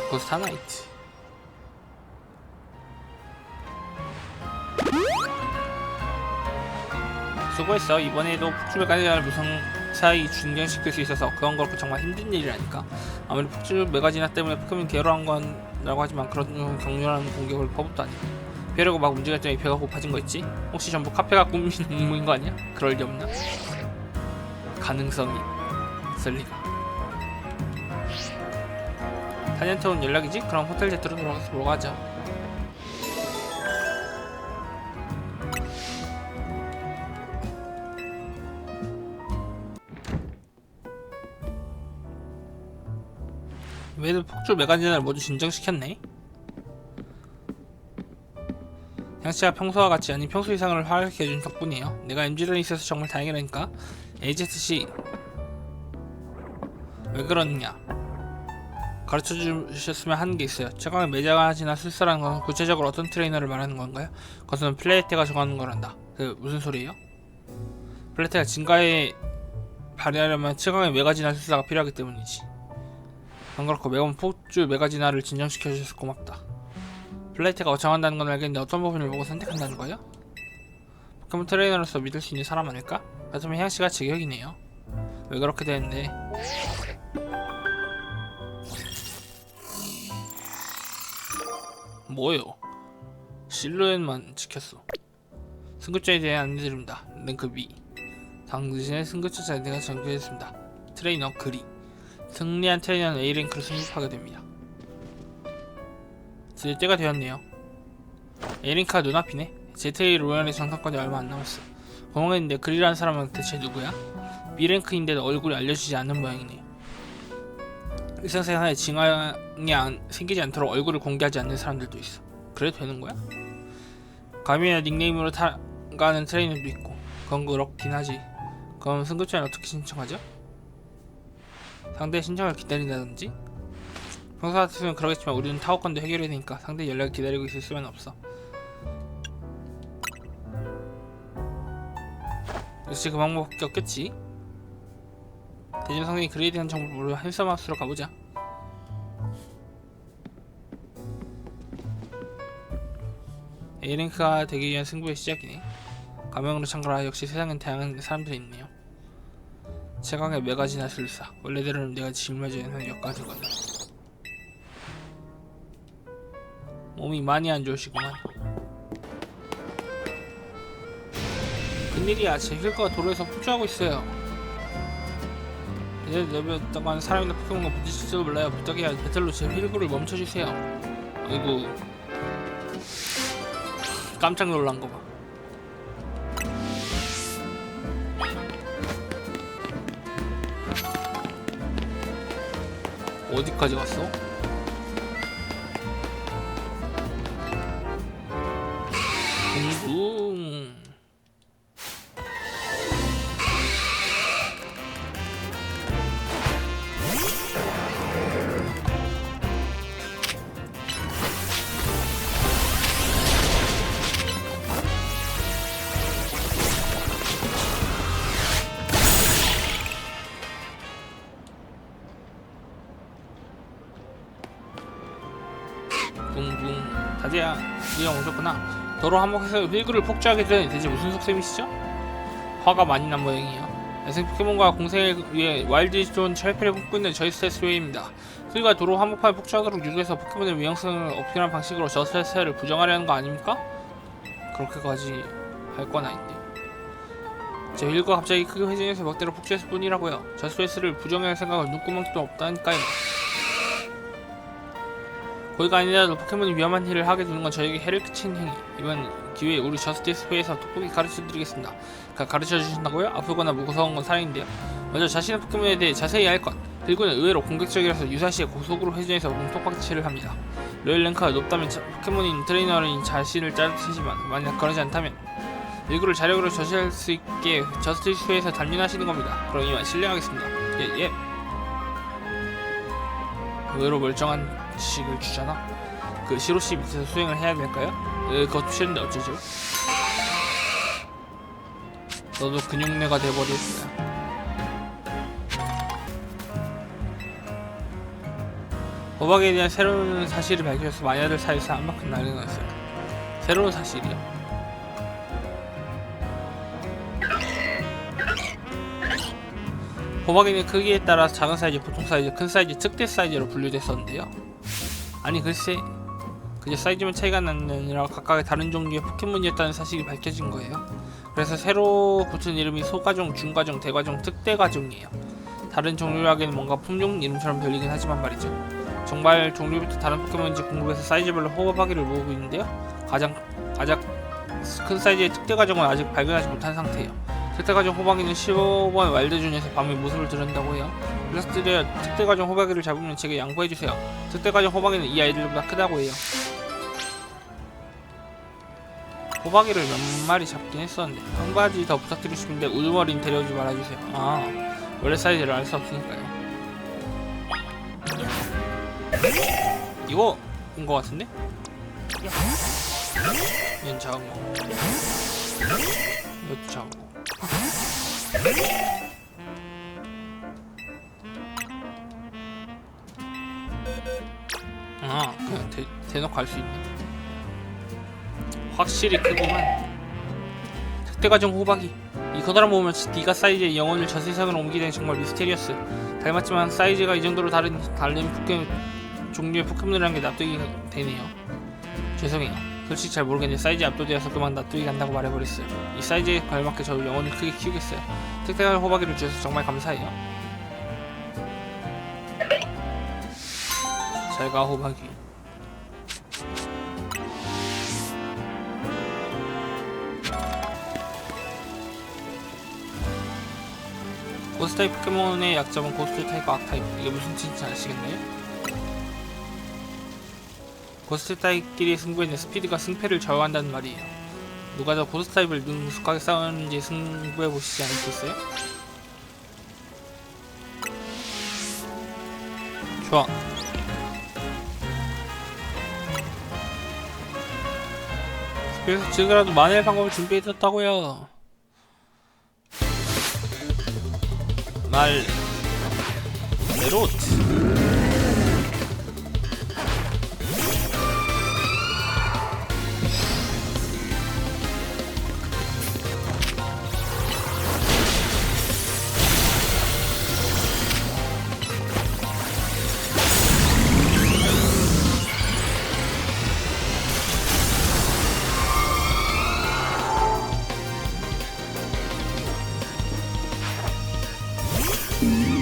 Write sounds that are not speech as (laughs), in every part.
아코스타나이트 수고했어 이번에도 폭주를 가져갈 무성사이 중견시킬 수 있어서 그건 그렇고 정말 힘든 일이라니까 아무리 폭주 메가지나 때문에 포켓몬 개로한 건라고 하지만 그런 격렬한 공격을 퍼붓도 아니고 배려고 막 움직였더니 배가 고파진 거 있지? 혹시 전부 카페가 꾸민 음모인 (laughs) 거 아니야? 그럴 리 없나? 가능성이 있을 리가 4년째 온 연락이지? 그럼 호텔 제트로 돌아가서 보러 가자 왜들 폭주 메가진을 모두 진정시켰네? 양씨가 평소와 같이 아닌 평소 이상을 활약해 준 덕분이에요. 내가 MG단에 있어서 정말 다행이라니까. AZC 왜 그러느냐? 가르쳐 주셨으면 하는 게 있어요. 최강의 매장아지나 술사라는 건 구체적으로 어떤 트레이너를 말하는 건가요? 그것은 플레이테가 정하는 거란다. 그 무슨 소리예요? 플레이테가 진가에 발휘하려면 최강의 메가지나 술사가 필요하기 때문이지. 안 그렇고 매번 폭주 메가지나를 진정시켜 주셔서 고맙다. 플레이트가 어청한다는 건 알겠는데 어떤 부분을 보고 선택한다는 거예요? 포켓몬 트레이너로서 믿을 수 있는 사람 아닐까? 같으면 향씨가 제격이네요. 왜 그렇게 되는데? 뭐요? 실루엣만 지켰어. 승급자에 대해 안내드립니다. 랭크 B. 당신의 승급자 내가 정리했습니다. 트레이너 그리. 승리한 트레이너는 A랭크를 승급하게 됩니다. 드디어 때가 되었네요. A랭크가 눈앞이네. ZA 로얄의 장사까지 얼마 안 남았어. 고마했는데 그리라는 사람은 대체 누구야? B랭크인데도 얼굴이 알려주지 않는 모양이네요. 일상생활에 징앙이 안, 생기지 않도록 얼굴을 공개하지 않는 사람들도 있어. 그래도 되는 거야? 가미나 닉네임으로 타 가는 트레이너도 있고 그건 그렇긴 하지. 그럼 승급자는 어떻게 신청하죠? 상대 신청을 기다린다든지? 평소 같으면 그러겠지만 우리는 타워 건도 해결해야 되니까 상대 연락을 기다리고 있을 수는 없어 역시 그 방법밖에 없겠지 대전 상대이 그레에 대한 정보를 한서마스로 가보자 A랭크가 되기 위한 승부의 시작이네 가명으로 참가라 역시 세상엔 다양한 사람들이 있네요. 최강의 메가지나 술사. 원래대로는 내가 짊어져야 하는 역까지거든. 몸이 많이 안 좋으시구만. 큰일이야. 제 힐거가 도로에서 폭주하고 있어요. 이제 내뱉다고 하는 사람이나 포켓몬과 부딪힐지도 몰라요. 부탁해요 배틀로 제 힐구를 멈춰주세요. 아이고 깜짝 놀란 거 봐 어디까지 갔어? 붕붕 도로 한복에서 휠그를 폭주하게 된 대체 무슨 속셈이시죠? 화가 많이 난 모양이에요. 야생 포켓몬과 공생을 위해 와일드존 철폐를 꿈꾸고 있는 저희 스테스웨이입니다. 휠과 도로 한복판을 폭주하도록 유도해서 포켓몬의 위험성을 어필하는 방식으로 저 스테스를 부정하려는 거 아닙니까? 그렇게까지 할 건 아닌데. 제 휠과 갑자기 크게 회전해서 벽대로 폭주했을 뿐이라고요. 저 스트레스를 부정할 생각은 눈구멍도 없다니까요 거기가 아니라도 포켓몬이 위험한 일을 하게 되는 건 저에게 해를 끼친 행위. 이번 기회에 우리 저스티스 회에서 톡톡히 가르쳐 드리겠습니다. 가 가르쳐 주신다고요? 아프거나 무서운 건 사랑인데요. 먼저 자신의 포켓몬에 대해 자세히 알 것. 그리고는 의외로 공격적이라서 유사시에 고속으로 회전해서 몸통박치를 합니다. 로열 랭크가 높다면 자- 포켓몬인 트레이너인 자신을 짜르시지만 만약 그러지 않다면 일구를 자력으로 저지할 수 있게 저스티스 회에서 단련하시는 겁니다. 그럼 이만 실례하겠습니다. 예 예. 의외로 멀쩡한 지식을 주잖아. 그 시로씨 밑에서 수행을 해야 될까요? 에, 그것도 싫은데 어쩌죠? 너도 근육내가 돼버릴 거야. 호박에 대한 새로운 사실을 밝혀서 마녀들 사이에서 한바퀴 날려놨어요. 새로운 사실이요? 호박이는 크기에 따라 작은 사이즈, 보통 사이즈, 큰 사이즈, 특대 사이즈로 분류됐었는데요. 아니 글쎄, 그저 사이즈만 차이가 나는 게 아니라 각각의 다른 종류의 포켓몬이었다는 사실이 밝혀진 거예요. 그래서 새로 붙은 이름이 소가종, 중가종, 대가종, 특대가종이에요. 다른 종류라기에는 뭔가 품종 이름처럼 들리긴 하지만 말이죠. 정말 종류부터 다른 포켓몬인지 궁금해서 사이즈별로 호박이를 모으고 있는데요. 가장 가장 큰 사이즈의 특대가종은 아직 발견하지 못한 상태예요. 특대가종 호박이는 15번 와일드존에서 밤에 모습을 드러낸다고 해요. 일러스트레어 특대가종 호박이를 잡으면 제게 양보해주세요. 특대가종 호박이는 이 아이들보다 크다고 해요. 호박이를 몇 마리 잡긴 했었는데 한 가지 더 부탁드리고 싶은데 우두머리는 데려오지 말아주세요. 아 원래 사이즈를 알 수 없으니까요. 이거인 것 같은데? 얘는 작은 거. 이것도 작은 거. 아 그냥 대, 대놓고 갈 수 있네. 확실히 크구만. 특대가정 호박이. 이 커다란 몸은 네가 사이즈의 영혼을 저 세상으로 옮기다니 정말 미스테리어스. 닮았지만 사이즈가 이 정도로 다른 다른 포켓 종류의 포켓몬이라는 게 납득이 되네요. 죄송해요. 솔직히 잘 모르겠는데 사이즈에 압도되어서 그만 납득이 간다고 말해버렸어요. 이 사이즈에 걸맞게 저도 영혼을 크게 키우겠어요. 특대한 호박이를 주셔서 정말 감사해요. 잘가 호박이. 고스트 타입 포켓몬의 약점은 고스트 타입과 악 타입. 이게 무슨 뜻인지 아시겠나요? 고스트 타입끼리 승부에는 스피드가 승패를 좌우한다는 말이에요. 누가 더 고스트 타입을 능숙하게 싸우는지 승부해 보시지 않겠어요? 좋아. 그래서 지금이라도 만회할 방법을 준비해뒀다고요. 말 메로트. 안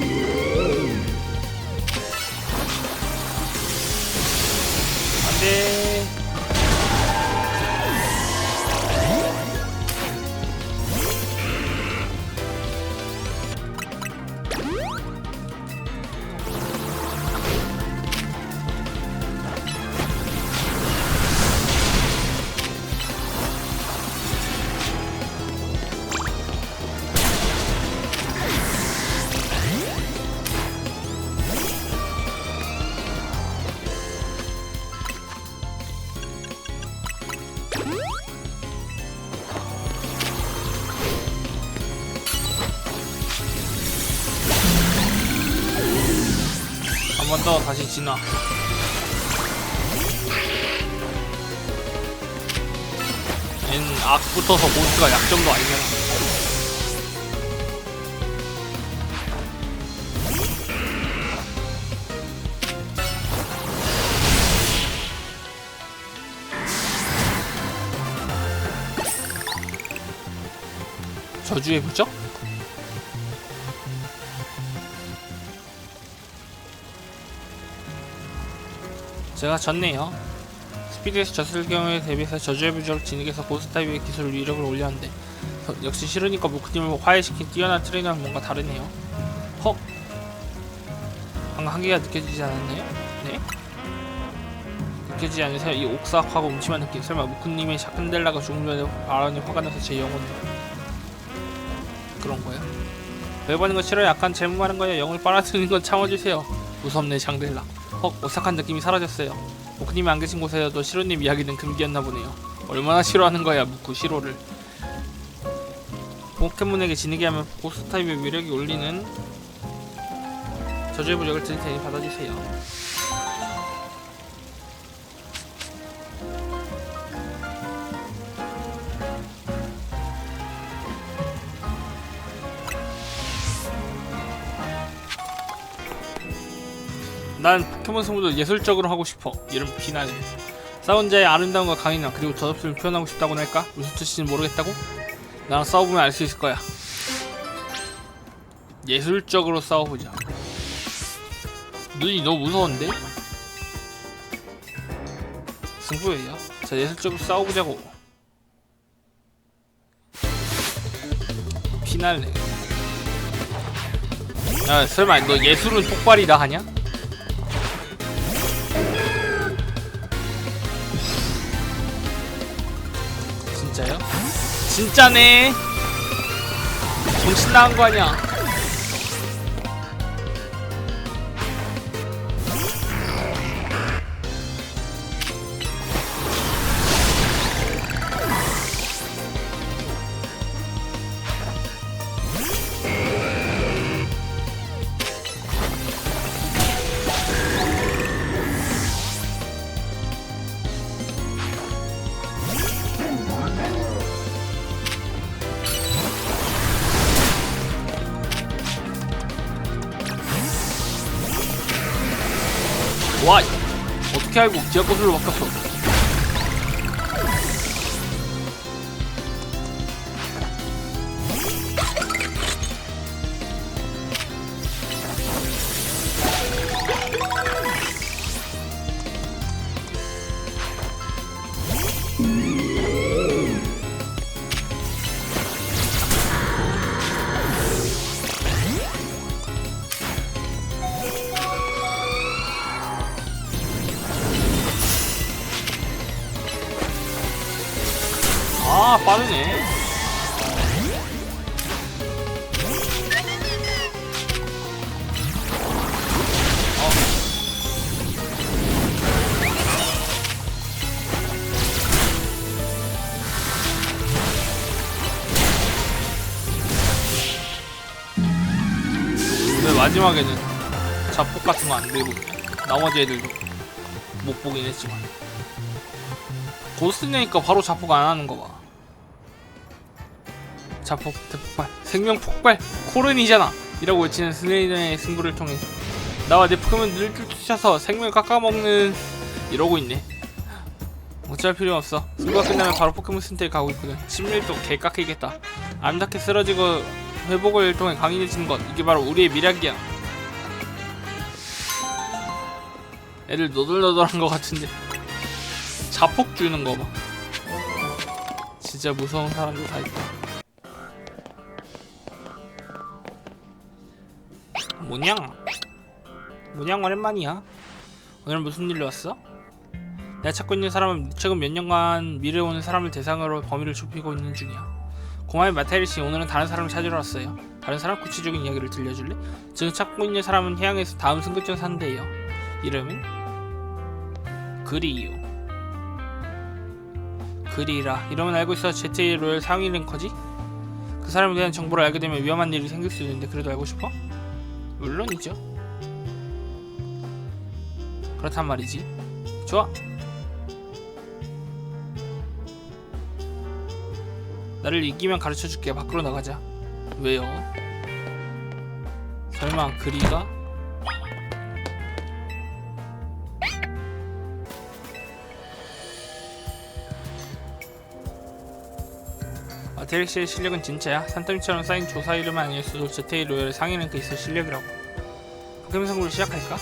더 다시 진화. 얘는 악 붙어서 보스가 약점도 아니잖아. 저주의 부적? 제가 졌네요. 스피드에서 졌을 경우에 대비해서 저주의 부적 진흙에서 고스타입의 기술 위력을 올렸는데 저- 역시 싫으니까 무크님을 화해시킨 뛰어난 트레이너는 뭔가 다르네요. 헉! 방금 한계가 느껴지지 않았나요? 네? 느껴지지 않으세요? 이 옥삭하고 음침한 느낌 설마 무크님의 샤큰델라가 죽음 전에 바람이 화가 나서 제 영혼을 그런 거예요? 배워보는 거 싫어요 약간 재무하는 거예요 영을 빨아들이는 건 참아주세요 무섭네 샹델라 헉 오싹한 느낌이 사라졌어요. 무크님이 안 계신 곳에서도 시로님 이야기는 금기였나 보네요. 얼마나 싫어하는 거야 무크 시로를. 포켓몬에게 지니게 하면 보스 타입의 위력이 올리는 저주의 부적을 드릴 테니 받아주세요 난 포켓몬 승부도 예술적으로 하고 싶어. 이름 비난해. 싸운 자의 아름다움과 강인함 그리고 덧없음을 표현하고 싶다고나 할까? 무슨 뜻인지 모르겠다고? 나랑 싸워보면 알 수 있을 거야. 예술적으로 싸워보자. 눈이 너무 무서운데? 승부예요. 자 예술적으로 싸워보자고. 피날레. 야 설마 너 예술은 폭발이다 하냐? 진짜요? 진짜네. 정신 나간 거 아니야? 와 어떻게 알고 기아 고술로 바꿨어? 빠르네. 근데 마지막에는 자폭 같은 거안 들고 나머지 애들도 못 보긴 했지만 고스트니까 바로 자폭 안 하는 거 봐. 자폭 대폭발 생명 폭발 코른이잖아. 이라고 외치는 슬레이더의 승부를 통해 나와 내 포켓몬 늘 쫓아서 생명 깎아먹는 이러고 있네. 어찌할 필요 없어. 승부가 끝나면 바로 포켓몬 센터에 가고 있거든. 10밀도 개 깎이겠다. 아름답게 쓰러지고 회복을 통해 강인해지는 것. 이게 바로 우리의 미락이야. 애들 너덜너덜한 것 같은데. 자폭 주는 거 봐. 진짜 무서운 사람도 다 있다. 뭐냥? 뭐냥 오랜만이야. 오늘 무슨 일로 왔어? 내가 찾고 있는 사람은 최근 몇 년간 미래 오는 사람을 대상으로 범위를 좁히고 있는 중이야. 고마의 마테리 씨 오늘은 다른 사람을 찾으러 왔어요. 다른 사람 구체적인 이야기를 들려줄래? 지금 찾고 있는 사람은 해양에서 다음 승급전 산대요. 이름은 그리요. 그리라 이러면 알고 있어 제트의 로열 상위 랭커지? 그 사람에 대한 정보를 알게 되면 위험한 일이 생길 수 있는데 그래도 알고 싶어? 물론이죠 그렇단 말이지 좋아 나를 이기면 가르쳐줄게 밖으로 나가자 왜요? 설마 그리가? 아테릭시의 실력은 진짜야. 산더미처럼 쌓인 조사 이름은 아니었어도 제테이 로열의 상위 랭크 있을 실력이라고. 상구를 시작할까?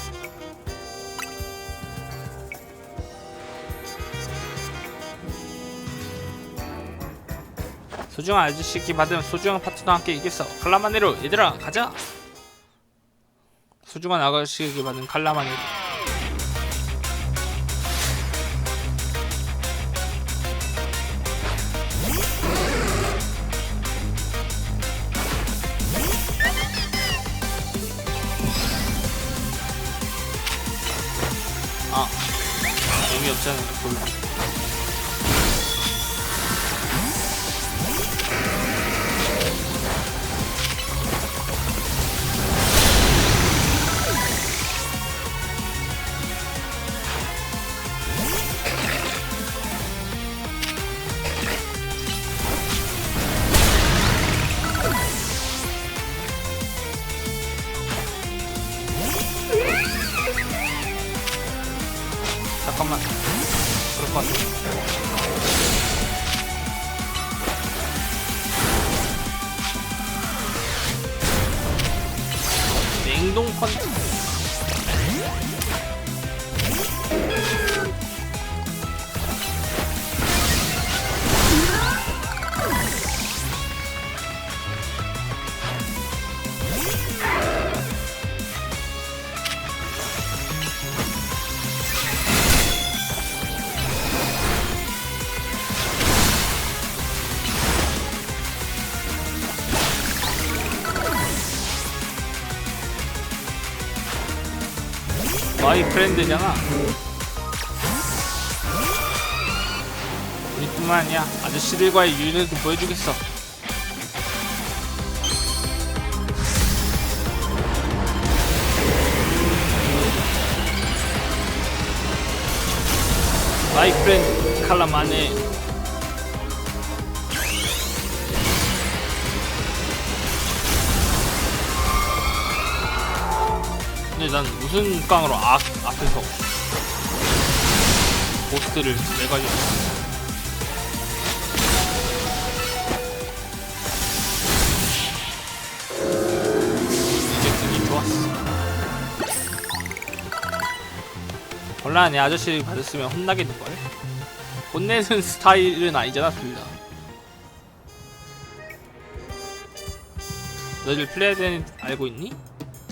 소중한 아저씨께 받은 소중한 파트너와 함께 이겼어. 칼라마네로 얘들아 가자. 소중한 아저씨에게 받은 칼라마네로. 없잖아 별로. 냉 마이 프렌드잖아. 우리뿐만 아니야. 아저씨들과의 유인을 보여주겠어. 마이 프렌드 칼라마네. 근데 난 무슨 깡으로 악 앞에서 보스들을 등이 좋았어. 곤란해 아저씨 받았으면 혼나겠는걸? 혼내는 스타일은 아니잖아 둘 다. 너희들 플레이덴 알고 있니?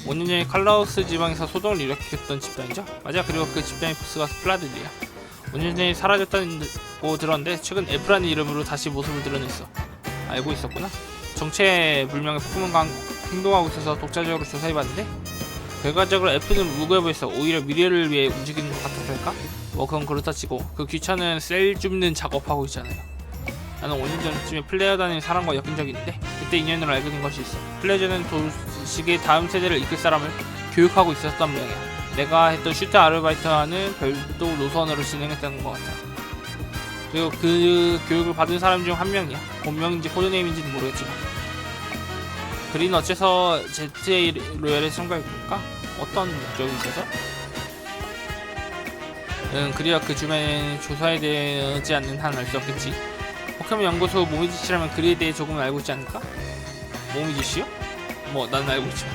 5년 전에 칼라우스 지방에서 소동을 일으켰던 집단이죠? 맞아. 그리고 그 집단의 보스가 플라들이야 5년 전에 사라졌다고 들었는데 최근 F라는 이름으로 다시 모습을 드러냈어. 알고 있었구나. 정체불명의 포켓몬과 행동하고 있어서 독자적으로 조사해봤는데 결과적으로 F는 무고해 보였어 오히려 미래를 위해 움직이는 것 같았을까? 뭐 그건 그렇다 치고 그 귀찮은 셀 줍는 작업하고 있잖아요 나는 5년 전쯤에 플레이어단의 사람과 엮인 적이 있는데 그때 인연을 알게 된 것이 있어. 플레이어는 도식의 다음 세대를 이끌 사람을 교육하고 있었단 모양이야. 내가 했던 슈트 아르바이트와는 별도 노선으로 진행했다는 것 같아. 그리고 그 교육을 받은 사람 중 한 명이야. 본명인지 코드네임인지는 모르겠지만. 그린 어째서 ZA 로열에 참가했을까? 어떤 목적이 있어서? 응 그리야 그 주변에 조사되지 않는 한 알 수 없겠지 포켓몬 연구소 모미지 씨라면 그리에 대해 조금 알고 있지 않을까? 모미지 씨요? 뭐 나는 알고 있지만.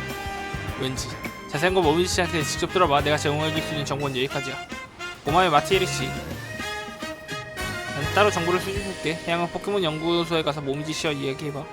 왠지. 자세한 건 모미지 씨한테 직접 들어봐. 내가 제공해줄 수 있는 정보는 여기까지야. 고마워요 마티에리 씨. 난 따로 정보를 수집할게. 해양은 포켓몬 연구소에 가서 모미지 씨와 이야기해봐